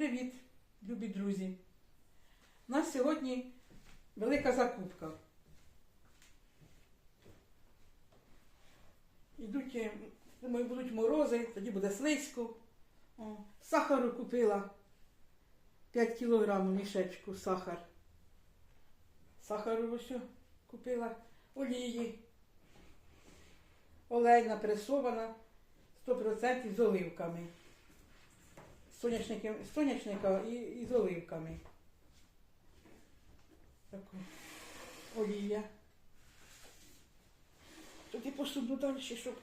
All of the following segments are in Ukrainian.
Привіт, любі друзі! У нас сьогодні велика закупка. Ідуть, е, думаю, будуть морози, тоді буде слизько. О, сахару купила 5 кілограмів мішечку сахар. Сахару ось купила олії. Олейна пресована 100% з оливками. Соняшники, соняшника і, і з оливками. Таку олія. Тут і посуду далі, щоб.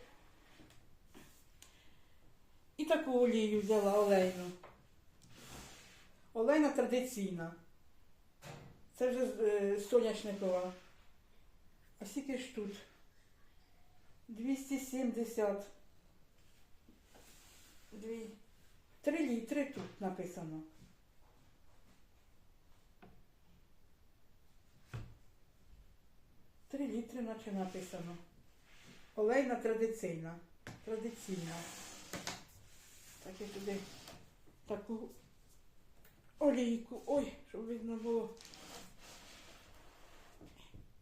І таку олію взяла олейну. Олейна традиційна. Це вже е, соняшникова. А скільки ж тут? 270. Дві. Три літри тут написано. Три літри, наче написано. Олейна традиційна. Традиційна. Так я туди таку олійку. Ой, щоб видно було.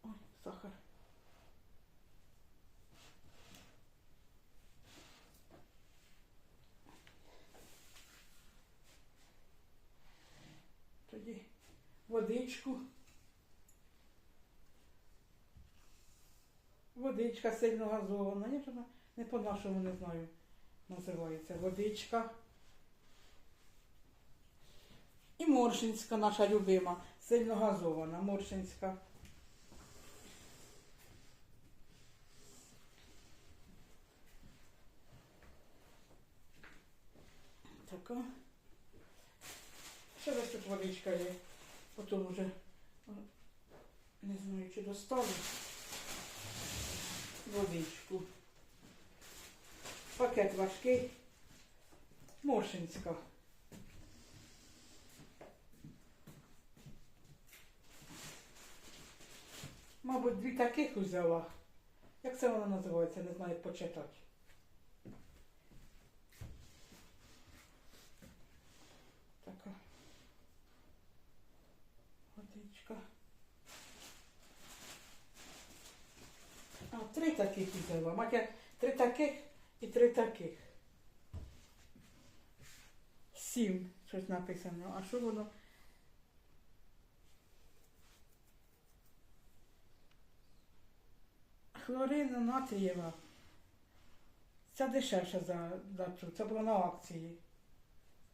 Ой, сахар. Тоді водичку. Водичка сильно газована. Я не по-нашому не знаю. Називається водичка. І моршинська наша любима, сильно газована, моршинська. Така. Ще десь тут водичка є. Потім вже не знаю, чи доставлю водичку. Пакет важкий. Моршинська. Мабуть, дві таких взяла. Як це вона називається? Не знаю, почитати. Така. Водичка. А, три таких взяла. Матя, три таких і три таких. Сім, щось написано. А що воно? Хлорина натрієва. Це дешевше за, за цю. Це було на акції.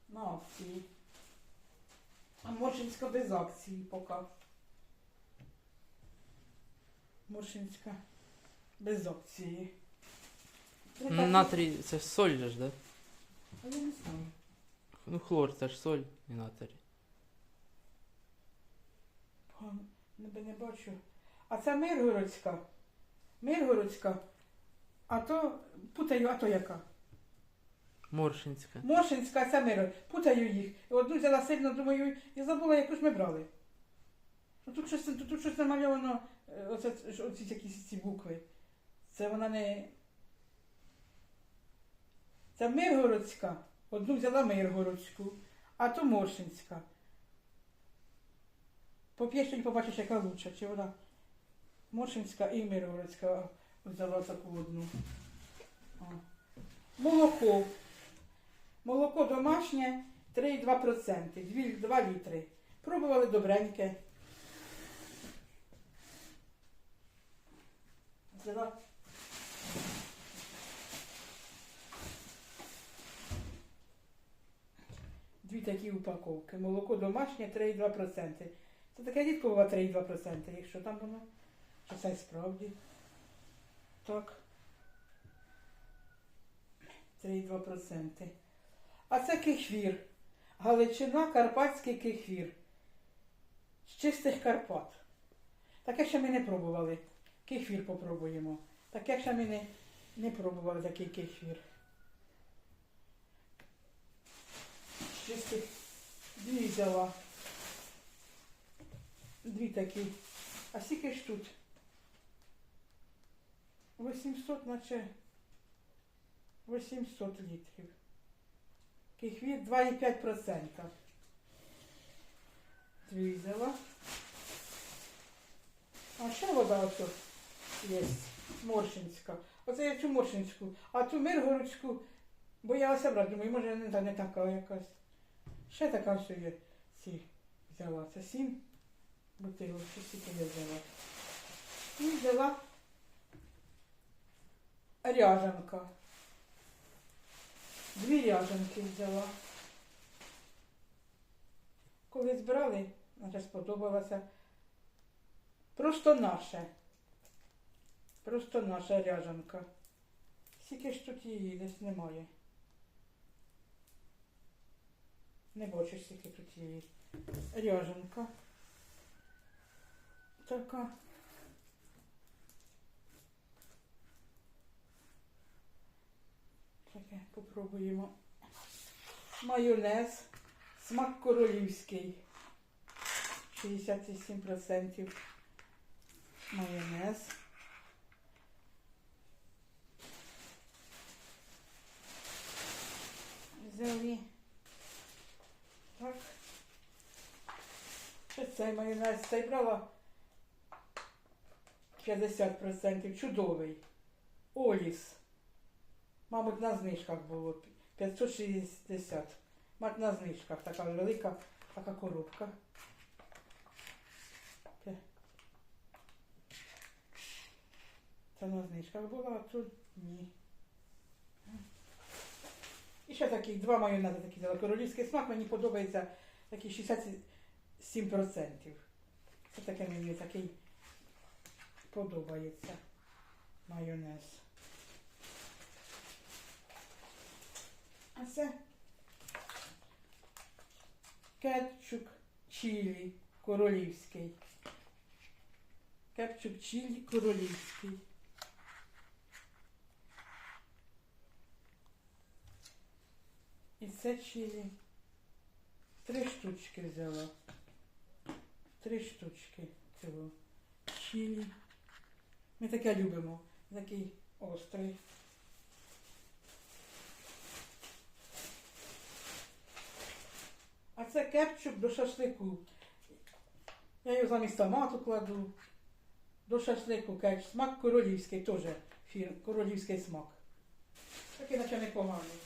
На акції. А Моршинська без акції поки. Моршинська без акції. Такі- Натрій це ж соль же ж, да? А я не знаю. Ну хлор це ж соль і натрій. Погано, ніби не бачу. А це Миргородська. Миргородська. А то путаю, а то яка? Моршинська. Моршинська, Миргород. Путаю їх. Одну взяла сильно, думаю, і забула, яку ж ми брали. Ну, тут щось, тут, щось намальовано, е, оце, оці якісь ці букви. Це вона не. Це Миргородська. Одну взяла Миргородську, а то Моршинська. Поп'єш і побачиш, яка лучша. Чи вона Моршинська і Миргородська взяла таку одну. Молоко. Молоко домашнє 3,2%, 2, 2 літри. Пробували добреньке. Взяла. Дві такі упаковки. Молоко домашнє 3,2%. Це таке рідкова 3,2%, якщо там воно. Чи це справді? Так. 3,2%. А це кефір. Галичина, Карпатський кефір. З чистих Карпат. Таке ще ми не пробували. Кефір попробуємо. Таке ще ми не, не пробували такий кефір. З чистих дві взяла. Дві такі. А скільки ж тут? 800, наче 800 літрів. Кефір 2,5%. дві. А ще вода ото є, Моршинська. Оце я цю Моршинську, а цю Миргородську боялася брати, думаю, може не, не така якась. Ще така все є. Ці взяла. Це сім бутилок, чи скільки я взяла. І взяла ряжанка. Дві ряжанки взяла. Коли збирали, наче сподобалося. Просто наше. Просто наша ряжанка. Скільки ж тут її десь немає. Не бачу, скільки тут її. Ряжанка. Така. Таке попробуємо. Майонез. Смак королівський. 67% майонез. Взяли. Так. Ще цей майонез. Цей брала 50%. Чудовий. Оліс. Мабуть, на знижках було 560. Мабуть, на знижках така велика така коробка. Це- на знижках була, а тут ні. І ще такі два майонези такі взяла. Королівський смак мені подобається такий 67%. Це таке мені такий подобається майонез. А це кетчуп чилі королівський. Кетчуп чилі королівський. І це чилі. Три штучки взяла. Три штучки цього. Чилі. Ми таке любимо. Такий острий. А це кетчуп до шашлику. Я його замість томату кладу. До шашлику кетчуп. Смак королівський теж. Фір, королівський смак. Такий наче непоганий.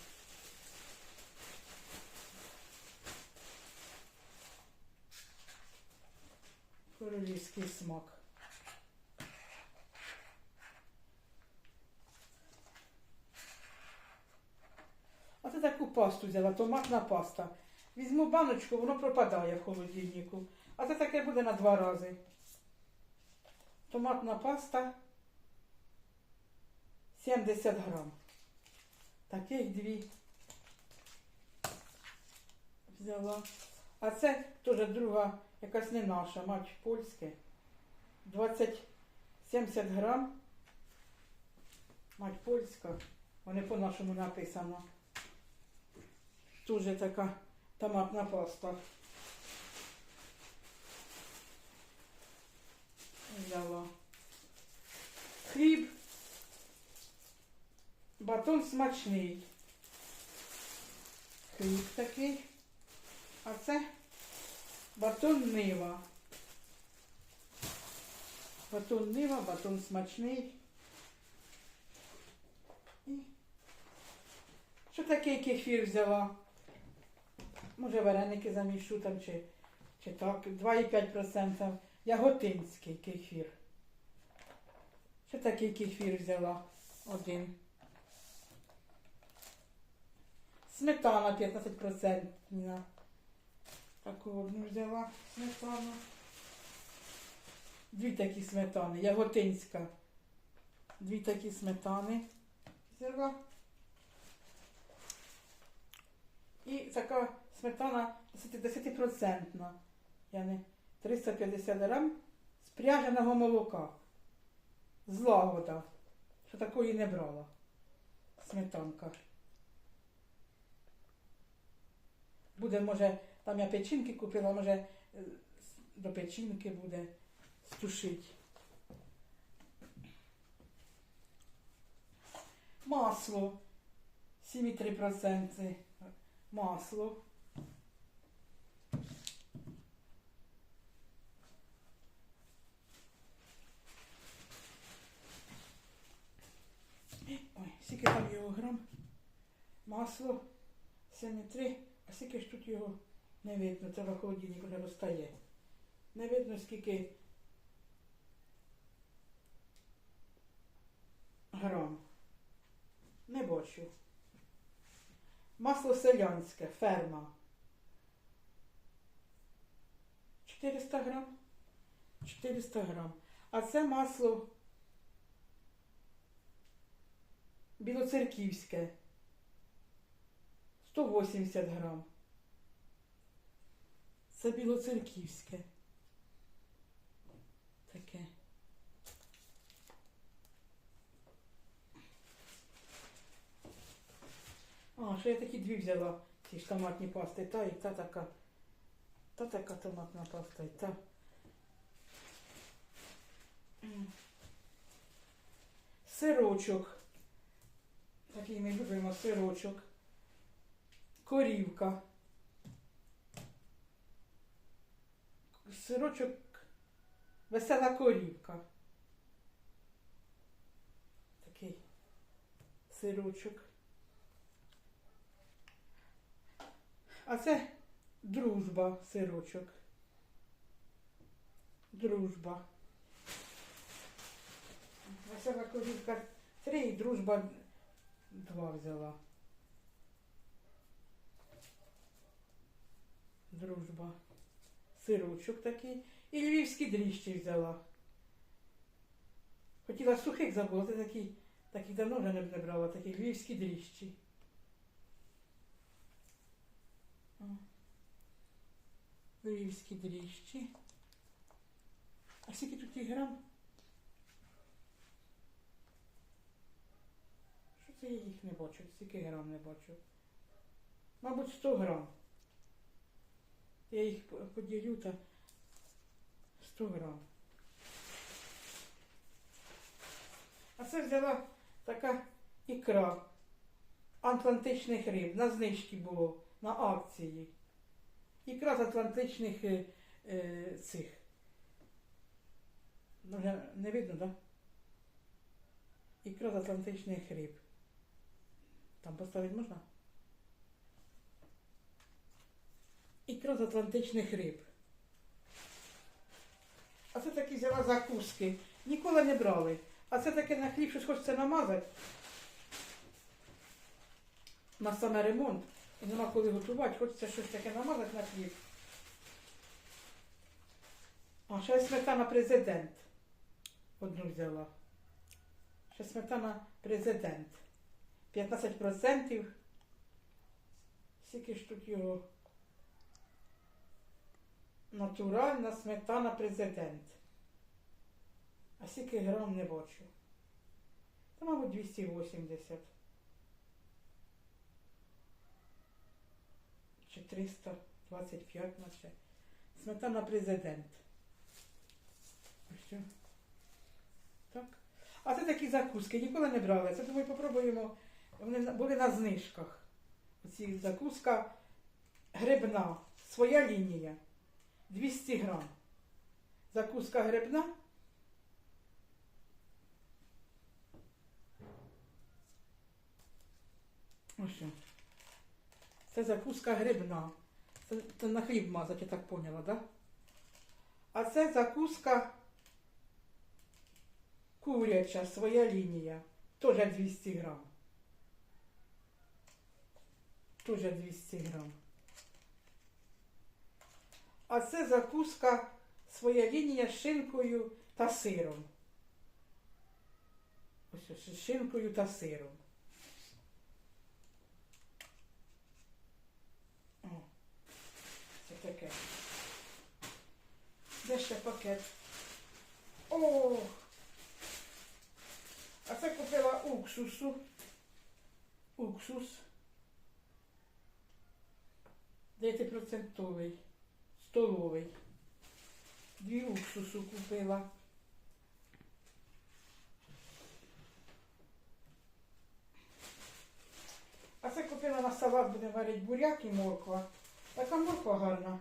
Королівський смак. А це таку пасту взяла, томатна паста. Візьму баночку, воно пропадає в холодильнику. А це таке буде на два рази. Томатна паста 70 грам. Таких дві взяла. А це теж друга, якась не наша, мать польське. 20 70 грам. Мать польська. Вони по-нашому написано. Дуже така томатна паста. Взяла. Хліб. Батон смачний. Хліб такий. А це батон нива. Батон нива, батон смачний. І що таке кефір взяла? Може вареники замішу там чи, чи так. 2,5%. Яготинський кефір. Що такий кефір взяла? Один. Сметана 15%. Таку одну взяла сметану. Дві такі сметани. Яготинська. Дві такі сметани взяла. І така сметана 10%. Я не 350 грам з пряженого молока. Злагода. Що такої не брала. Сметанка. Буде, може, там я печінки купила, може е, до печінки буде стушить. Масло 7,3%. Масло. Масло 7,3, а скільки ж тут його не видно, це в холодильник вже розстає. Не видно скільки грам. Не бачу. Масло селянське, ферма. 400 грам. 400 грам. А це масло білоцерківське. 180 грам. Це білоцерківське. Таке. А, що я такі дві взяла, ці ж томатні пасти, та і та така. Та така томатна паста, і та. Сирочок. Такий ми любимо сирочок. Корівка. Сирочок. Весела корівка. Такий сирочок. А це дружба сирочок. Дружба. Весела корівка три і дружба два взяла. Дружба. Сирочок такий. І львівські дріжджі взяла. Хотіла сухих забула, це такі, такі давно вже не брала, такі львівські дріжджі. Львівські дріжджі. А скільки тут їх грам? Що це я їх не бачу? Скільки грам не бачу? Мабуть, 100 грам. Я їх поділю та 100 грам. А це взяла така ікра атлантичних риб. На знижці було, на акції. Ікра з атлантичних е, е, цих. Ну, вже не видно, так? Да? Ікра з атлантичних риб. Там поставити можна? Ікра з атлантичних риб. А це такі взяла закуски. Ніколи не брали. А це таке на хліб, щось хочеться намазати. На саме ремонт. І нема коли готувати, хочеться щось таке намазати на хліб. А ще сметана президент. Одну взяла. Ще сметана президент. 15%. Скільки ж тут його? Натуральна сметана президент. А скільки грам не бачу. Та, мабуть, 280. Чи 325 наче. Сметана президент. Що. Так. А це такі закуски. Ніколи не брали. Це думаю, попробуємо. Вони були на знижках. Оці закуска грибна. Своя лінія. 200 грам. Закуска грибна. Ось. Це закуска грибна. Це, це на хліб мазати, я так поняла, да? А це закуска куряча, своя лінія. Тоже 200 грам. Тоже 200 грам. А це закуска своя лінія з шинкою та сиром. Ось з шинкою та сиром. О, це таке. Де ще пакет? О! А це купила уксусу. Уксус. 9% столовий. Дві уксусу купила. А це купила на салат, буде варити буряк і морква. Така морква гарна.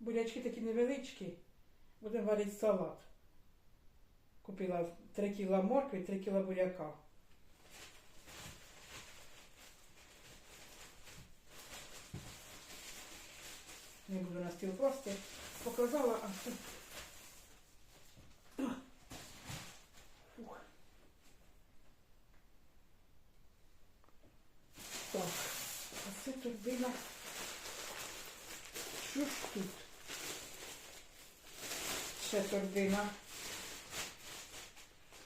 Бурячки такі невеличкі. Будемо варити салат. Купила 3 кіла моркви і 3 кіла буряка. Не буду на стіл класти. Показала, а. Ух. Так, а це торбина. Що ж тут? Ще торбина.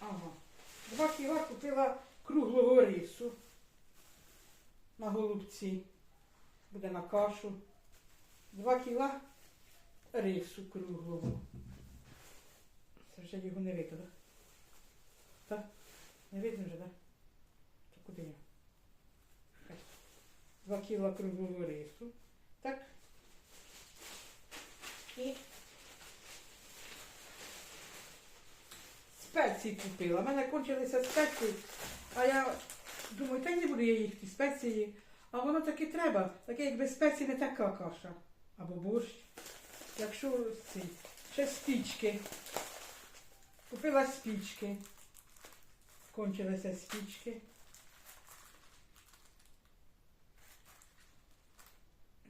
Ага. Два кіла купила круглого рису на голубці. Буде на кашу. Два кіла рису круглого. Це вже його не видно, так? Так? Не видно вже, так? То куди я? Два кіла круглого рису. Так. І спеції купила. У мене кончилися спеції, а я думаю, та не буду я їсти спеції. А воно таки треба. Таке як без спеції не така каша. Або борщ. Якщо ці. Ще спічки. Купила спічки. Кончилися спічки.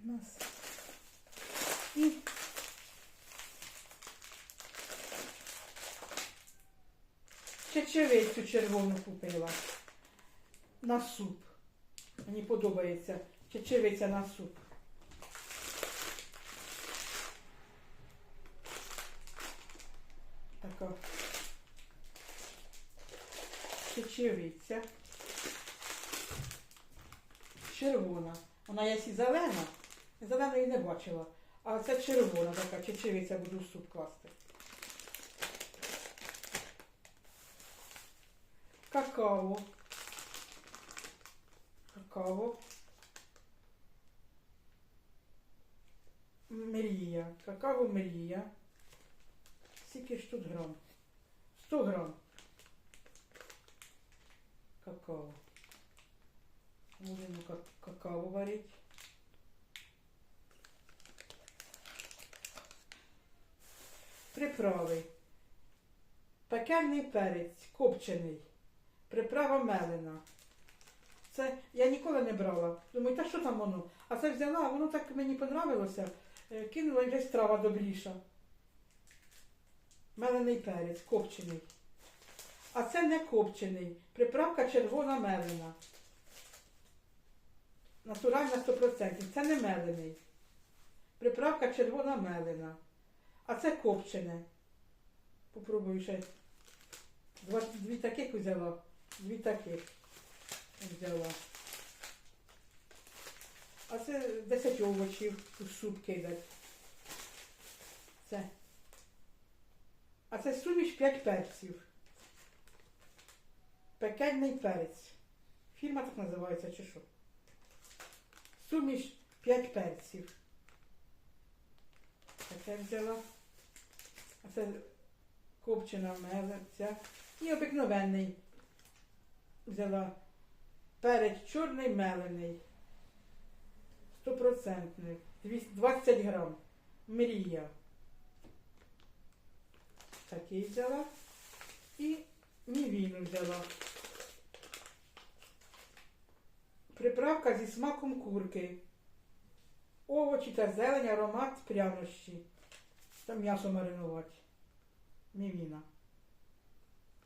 У нас. І чечевицю червону купила. На суп. Мені подобається чечевиця на суп. Така чечевиця. Червона. Вона є і зелена. Зеленої не бачила. А це червона така чечевиця буду в суп класти. Какао. Какао. Мрія. Какао мрія. Скільки ж тут грам? 100 грам. Какао. Будемо ка- какао варити. Приправи. Пекельний перець, копчений. Приправа мелена. Це я ніколи не брала. Думаю, та що там воно? А це взяла, воно так мені понравилося. Е, Кинула і вже страва добріша. Мелений перець, копчений. А це не копчений. Приправка червона мелена. Натуральна 100%. Це не мелений. Приправка червона мелена. А це копчене. Попробую ще. Два, дві таких взяла. Дві таких взяла. А це 10 овочів у суп кидать. Це. А це суміш 5 перців. Пекельний перець. Фірма так називається чи що? Суміш 5 перців. Таке взяла. А це копчена мелиця. І обикновенний взяла перець чорний мелений. Стопроцентний. 20 грам. Мрія. Такий взяла. І мівіну взяла. Приправка зі смаком курки. Овочі та зелень, аромат прянощі. Там м'ясо маринувати. Мівіна.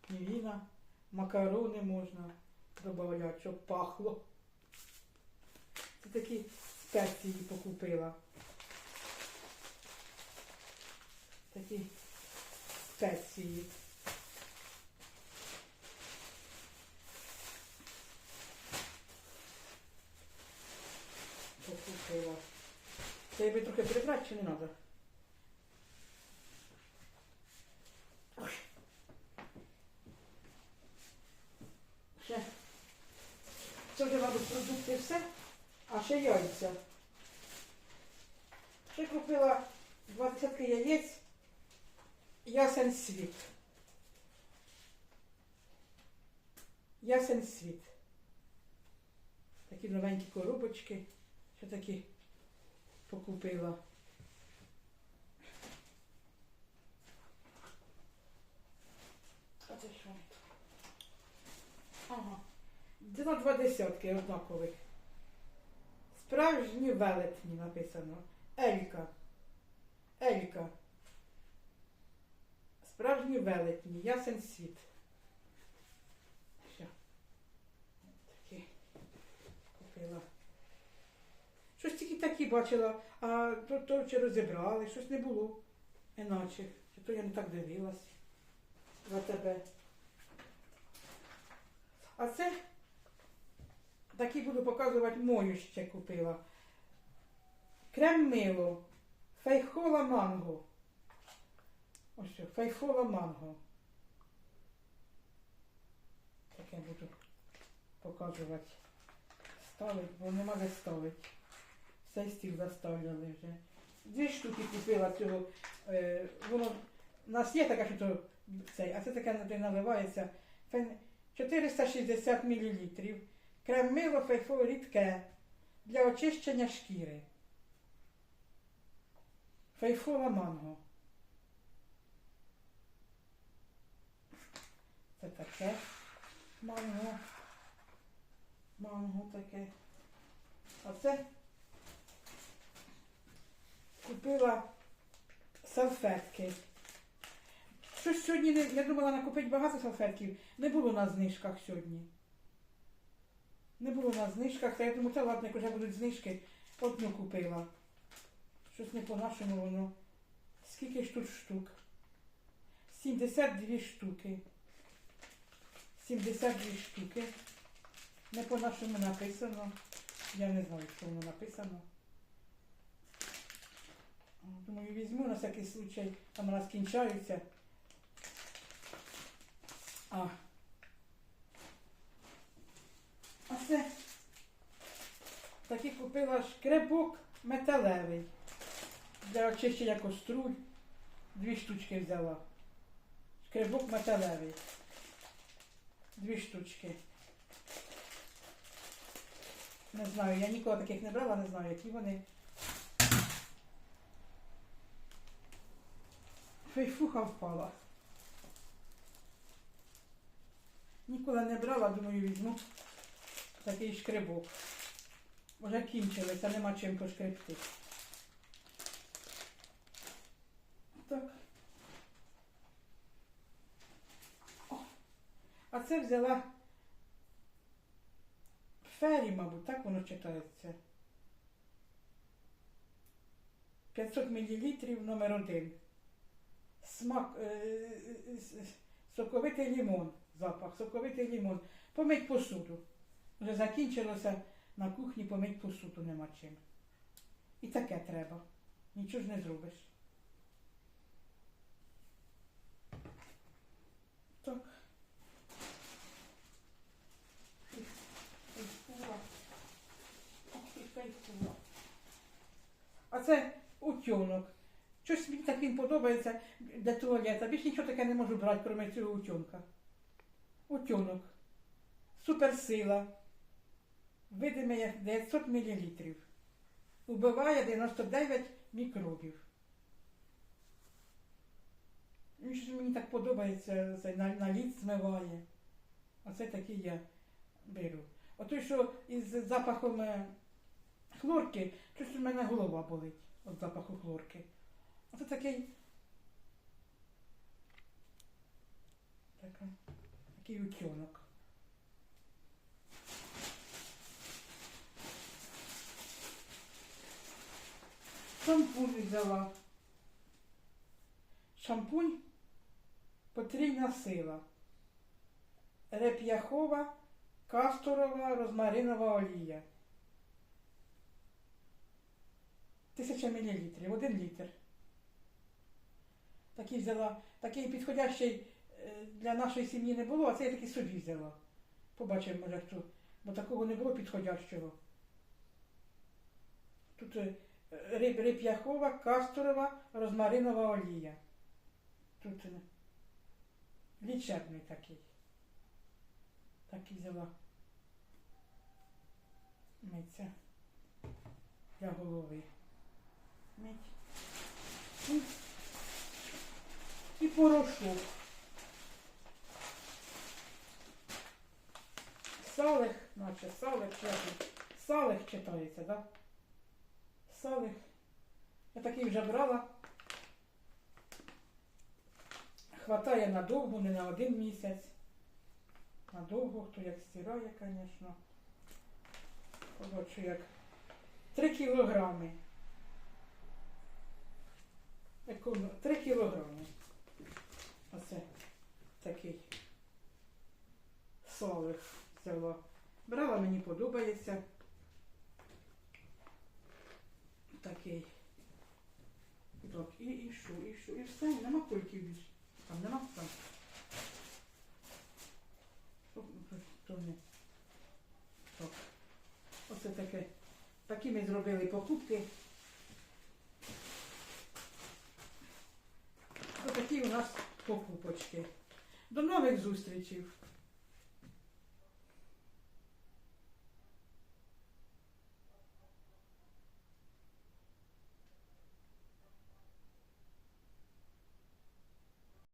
Мівіна. Макарони можна додати, щоб пахло. Це такі спеції покупила. Такі спеції. Покупила. Це я би трохи прибрати чи не треба? Ще. Це вже, мабуть, продукти все. А ще яйця. Ще купила 20 яєць. Ясен світ. Ясен світ. Такі новенькі коробочки. Ще такі покупила. А це що? Ага. Два два десятки однакових. Справжні велетні написано. Елька. Елька. Справжні велетні, ясен світ. Все. Такі купила. Щось тільки такі бачила, а то, то чи розібрали, щось не було іначе. То я не так дивилась за тебе. А це такі буду показувати мою ще купила. Крем мило. Фейхола манго. Ось що, фейхола манго. Таке буду показувати. Ставить, бо нема де ставити. Все стіл заставляли вже. Дві штуки купила цього. Е, воно у нас є така, що то цей, а це таке де наливається. 460 мл. Крем мило фейфо рідке для очищення шкіри. Фейфола манго. Це таке манго. Манго таке. А це купила салфетки. Щось сьогодні не, я думала накупити багато салфетків. Не було на знижках сьогодні. Не було на знижках, та я думаю, та ладно, як вже будуть знижки, одну купила. Щось не по-нашому воно. Скільки ж тут штук? 72 штуки. 72 штуки. Не по-нашому написано. Я не знаю, що воно написано. Думаю, візьму на всякий случай, там нас кінчаються. А. А це такий купила шкребок металевий для очищення коструль. Дві штучки взяла. Шкребок металевий. Дві штучки. Не знаю, я ніколи таких не брала, не знаю, які вони. Фейфуха впала. Ніколи не брала, думаю, візьму такий шкребок. Вже кінчилися, нема чим пошкребти. Так. О. А це взяла фері, мабуть, так воно читається. 500 мл номер один. Смак, е, е, с- соковитий лимон, запах, соковитий лимон. Помить посуду. Вже закінчилося на кухні помить посуду нема чим. І таке треба. Нічого ж не зробиш. Так. А це утюнок. Щось мені так він подобається для туалета. Більш нічого таке не можу брати, крім цього утюнка. Утюнок. Суперсила. Видиме як 900 мл. Убиває 99 мікробів. Щось мені так подобається, це на, на лід змиває. Оце такий я беру. Ото, що із запахом е, хлорки, щось у мене голова болить від запаху хлорки. Оце такий. Такий утюнок. Шампунь взяла. Шампунь потрійна сила. Реп'яхова, касторова, розмаринова олія. Тисяча мілілітрів, один літр. Такий взяла, такий підходящий е, для нашої сім'ї не було, а це я такий собі взяла. Побачимо, може хто, бо такого не було підходящого. Тут е, риб, реп'яхова, касторова, розмаринова олія. Тут е, лічебний такий. Такий взяла. Миться для голови. Мить. І, порошок. Салих, наче салих, чи салих читається, так? Да? Салих. Я такий вже брала. Хватає надовго, не на один місяць. Надовго, хто як стирає, звісно. Коротше, як 3 кілограми. Економ... 3 кілограми. Оце такий солих взяла. Брала, мені подобається. Такий. Так, і, і що, і що, і все, нема кульки більше. Там нема там. Так. Оце таке. Такі ми зробили покупки. Ось такі у нас покупочки. До нових зустрічей.